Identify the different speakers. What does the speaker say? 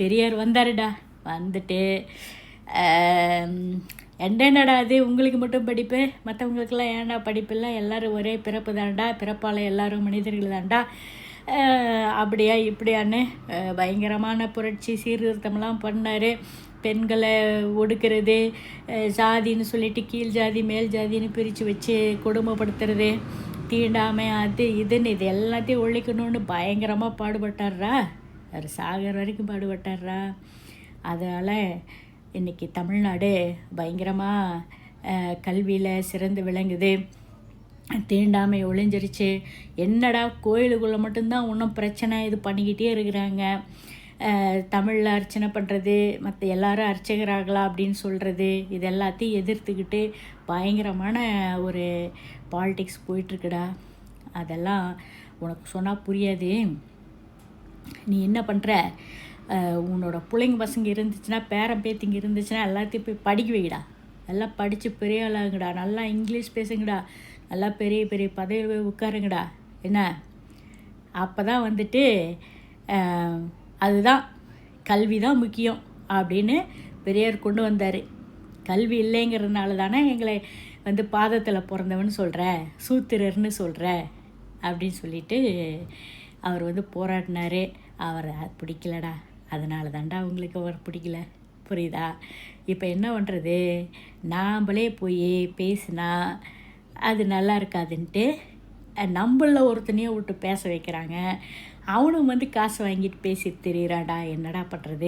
Speaker 1: பெரியார் வந்தாருடா. வந்துட்டு என்னடா அது உங்களுக்கு மட்டும் படிப்பு? மற்றவங்களுக்கெல்லாம் ஏன்டா படிப்பில்லை எல்லோரும் ஒரே பிறப்பு தான்டா. பிறப்பால் எல்லோரும் மனிதர்கள் தான்டா. அப்படியா இப்படியான்னு பயங்கரமான புரட்சி சீர்திருத்தம்லாம் பண்ணார். பெண்களை ஒடுக்கிறது ஜாதின்னு சொல்லிட்டு கீழ் ஜாதி மேல் ஜாதின்னு பிரித்து வச்சு கொடுமைப்படுத்துறது தீண்டாமை அது இதுன்னு இது எல்லாத்தையும் ஒழிக்கணும்னு பயங்கரமாக பாடுபட்டார்ரா. அவர் சாகர் வரைக்கும் பாடுபட்டார்ரா. அதனால் இன்றைக்கி தமிழ்நாடு பயங்கரமாக கல்வியில் சிறந்து விளங்குது. தீண்டாமை ஒளிஞ்சிருச்சு. என்னடா கோயிலுக்குள்ளே மட்டும்தான் இன்னும் பிரச்சனை இது பண்ணிக்கிட்டே இருக்கிறாங்க. தமிழில் அர்ச்சனை பண்ணுறது மற்ற எல்லாரும் அர்ச்சகராகலாம் அப்படின்னு சொல்கிறது இது எல்லாத்தையும் எதிர்த்துக்கிட்டு பயங்கரமான ஒரு பாலிடிக்ஸ் போயிட்டுருக்குடா அதெல்லாம் உனக்கு சொன்னால் புரியாது. நீ என்ன பண்ணுற உன்னோட பிள்ளைங்க பசங்க இருந்துச்சுன்னா பேரன் பேத்திங்க இருந்துச்சுன்னா எல்லாத்தையும் போய் படிக்க வைடா நல்லா படித்து பெரிய ஆளாங்கடா நல்லா இங்கிலீஷ் பேசுங்கடா. நல்லா பெரிய பெரிய பதவியில் போய் உட்காருங்கடா. என்ன? அப்போ தான் வந்துட்டு அதுதான். கல்வி தான் முக்கியம் அப்படின்னு பெரியார் கொண்டு வந்தார். கல்வி இல்லைங்கிறதுனால தானே எங்களை வந்து பாதத்தில் பிறந்தவன் சொல்கிற சூத்திரர்னு சொல்கிற அப்படின்னு சொல்லிட்டு அவர் வந்து போராடினாரு. அவர் அது பிடிக்கலடா. அதனால தாண்டா அவங்களுக்கு அவர் பிடிக்கல. புரியுதா? இப்போ என்ன பண்ணுறது நாம்ளே போய் பேசினா அது நல்லா இருக்காதுன்ட்டு நம்மள ஒருத்தனையே விட்டு பேச வைக்கிறாங்க. அவனும் வந்து காசு வாங்கிட்டு பேசி தெரியுறாடா என்னடா பண்ணுறது